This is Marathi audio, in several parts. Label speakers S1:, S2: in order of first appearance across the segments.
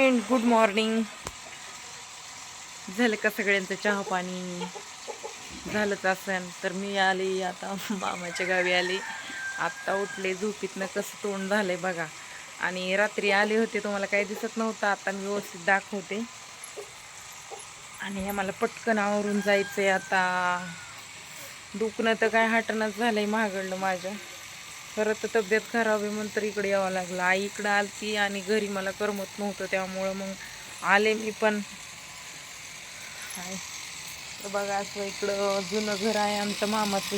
S1: गुड मॉर्निंग झालं का सगळ्यांचं चहा पाणी? झालंच असेल तर मी आले आता. मामाच्या गावी आले. आत्ता उठले. झोपीतनं कसं तोंड झालंय बघा. आणि रात्री आले होते तुम्हाला काही दिसत नव्हतं. आता मी व्यवस्थित दाखवते. आणि आम्हाला पटकन आवरून जायचंय आता. दुखणं तर काय हटणंच झालंय महागडलं माझ्या. खरं तर तब्येत खराब आहे म्हणून तर इकडे यावं लागलं. आई इकडं आलती आणि घरी मला करमत नव्हतं त्यामुळं मग आले मी पण. तर बघा असं इकडं जुनं घर आहे आमचं मामाचं.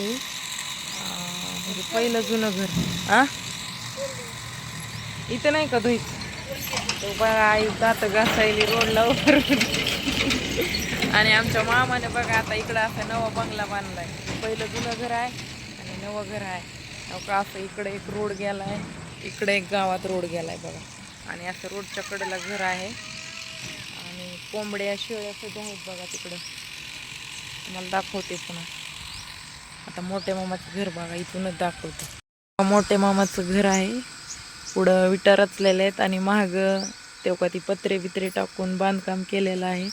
S1: म्हणजे पहिलं जुनं घर. आ? इथं नाही का धुईत? तो बघा आई दात घासायली रोडला वर आणि आमच्या मामाने बघा आता इकडं असा नवा बंगला बांधलाय. पहिलं जुनं घर आहे आणि नवं घर आहे. का असं इकडे एक रोड गेला आहे इकडे एक गावात रोड गेला आहे बघा. आणि असं रोडच्या कडेला घर आहे. आणि कोंबड्या शेळ्या सुद्धा आहेत बघा तिकडं. तुम्हाला दाखवते पुन्हा. आता मोठ्या मामाचं घर बघा इथूनच दाखवते. मोठ्या मामाचं घर आहे. पुढं विटा रचलेले आहेत आणि महाग तेव्हा ती पत्रे बित्रे टाकून बांधकाम केलेलं आहे.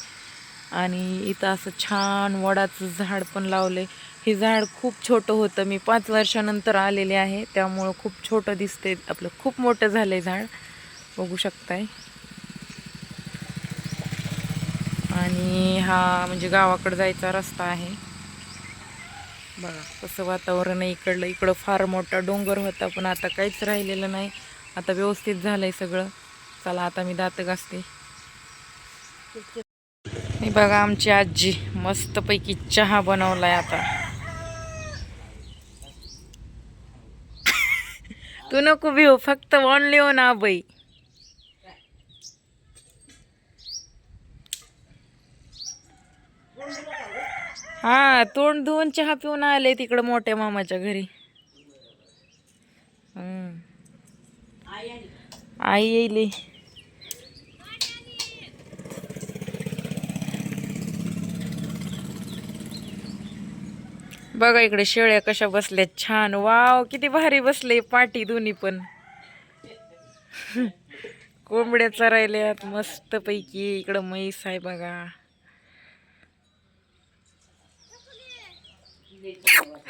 S1: आणि इथं असं छान वडाचं झाड पण लावले हे झाड खूप छोटं होतं. मी पाच वर्षानंतर आलेले आहे. त्यामुळं खूप छोटं दिसते आपलं खूप मोठं झालं आहे झाड. बघू शकताय. आणि हा म्हणजे गावाकडे जायचा रस्ता आहे. बघा कसं वातावरण आहे इकडलं. इकडं फार मोठा डोंगर होता पण आता काहीच राहिलेलं नाही. आता व्यवस्थित झालं आहे सगळं. चला आता मी दात घासते. बघा आमची आजी मस्तपैकी चहा बनवलाय आता. तू नको भिऊ फक्त ओनली ओन ना बाई हा तोंड धुवून चहा पिऊन आले तिकडं मोठ्या मामाच्या घरी. आई येईली. बघा इकडे शेळ्या कशा बसल्यात. छान. वाव किती भारी बसले पाठी दोन्ही पण. कोंबड्या चरायल्यात मस्त पैकी इकडं म्हैस आहे बघा.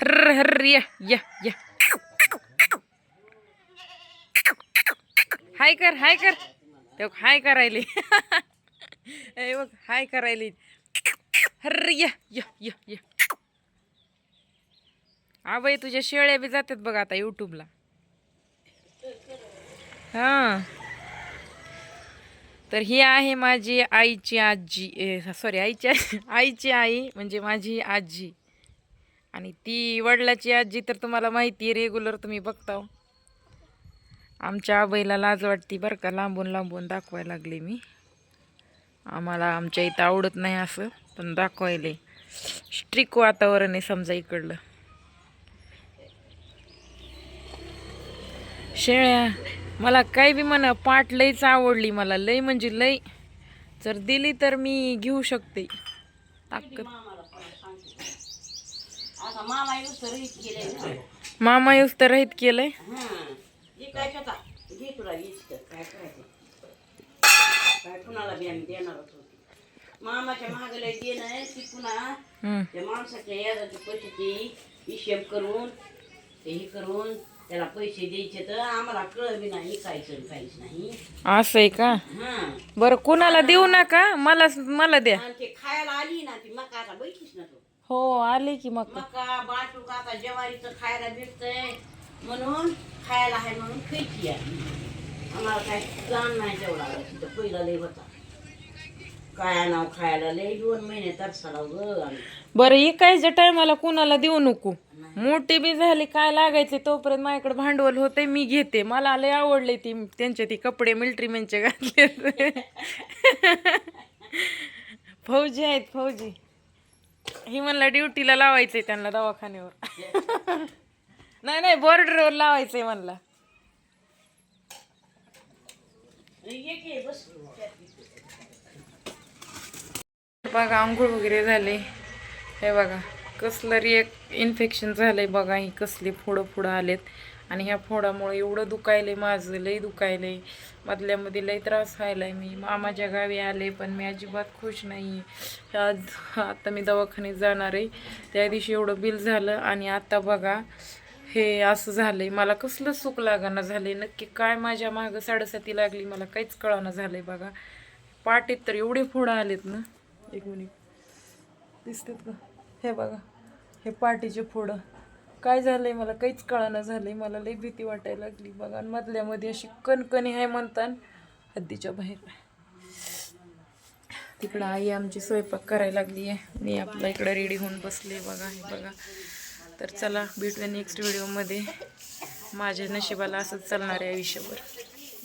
S1: हर्र हर या या या. हाय कर हाय कर. ते हाय करायली. बघ हाय करायली. हर या या या या. आबाई तुझ्या शेळ्या बी जातात बघ आता युट्यूबला हा. तर ही आहे माझी आईची आजी सॉरी आईची आईची आई म्हणजे माझी आजी. आणि ती वडिलाची आजी तर तुम्हाला माहिती आहे रेग्युलर तुम्ही बघता हो. आमच्या आबईला लाज वाटती बरं का लांबून लांबून दाखवायला लागले मी. आम्हाला आमच्या इथं आवडत नाही असं पण दाखवायले. स्ट्रिक वातावरण आहे समजा इकडलं. शेळ्या मला काय बी म्हणा पाट लईच आवडली मला. लई म्हणजे लई. जर दिली तर मी घेऊ शकते. ताकद.
S2: मामा येऊस तर
S1: रहित केलंय
S2: मामाच्या महागाला ती पुन्हा. त्या माणसाच्या यादाचे पैशाचे हिशेब करून ते हे करून त्याला पैसे द्यायचे तर आम्हाला कळ बी नाही कायचं काहीच नाही.
S1: असं आहे का?
S2: हा.
S1: बरं कुणाला देऊ नका? मला मला द्या.
S2: आणि ते खायला आली ना ती मका आता बैठीच ना तू.
S1: हो आले की मग
S2: मका बाटूक आता ज्वारीचं खायला भेटतंय. म्हणून खायला आहे म्हणून खायची आहे. आम्हाला काय जाण नाही जेवढा तिथं पहिला लय होता. काय नाव खायला? लय दोन महिने तरसाला ग आम्ही.
S1: बरं इकायच्या टायमाला कुणाला देऊ नको? मोठी बी झाली काय लागायचे? तोपर्यंत माझ्याकडे भांडवल होते मी घेते. मला लय आवडले ती त्यांचे ती कपडे मिल्ट्री मॅनचे घातले फौजी आहेत फौजी. ही म्हणला ड्युटीला लावायचंय त्यांना दवाखान्यावर. नाही नाही बॉर्डरवर लावायचंय म्हणला. बघा आंघोळ वगैरे झाले. हे बघा. कसलं री एक इन्फेक्शन आहे बघा ही कसली फोडं फोडं आलेत. आणि ह्या फोडामुळे एवढं दुखायलं आहे माझं लई दुखायलं आहे मधल्यामध्ये लई त्रास व्हायला आहे मी. मामाच्या गावी आले पण मी अजिबात खुश नाही आज आता मी दवाखान्यात जाणार आहे. त्या दिवशी एवढं बिल झालं आणि आता बघा हे असं झालं आहे मला कसलं सुख लागाना आहे नक्की काय माझ्या मागं साडेसाती लागली मला काहीच कळाना झालंय बघा. पाटीत तर एवढे फोडं आलेत ना. एक मिनिट. दिसतात का? हे बघा हे पाठीचे फोडं काय झालंय मला काहीच कळाना झालंय. मला लई भीती वाटायला लागली बघा. आणि मधल्यामध्ये अशी कणकणी आहे म्हणतात हद्दीच्या बाहेर. तिकडं आई आमची स्वयंपाक करायला लागली आहे. मी आपल्या इकडं रेडी होऊन बसले बघा हे बघा. तर चला भेटूया नेक्स्ट व्हिडिओमध्ये माझ्या नशिबाला असंच चालणार आहे आयुष्यभर.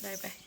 S1: Bye bye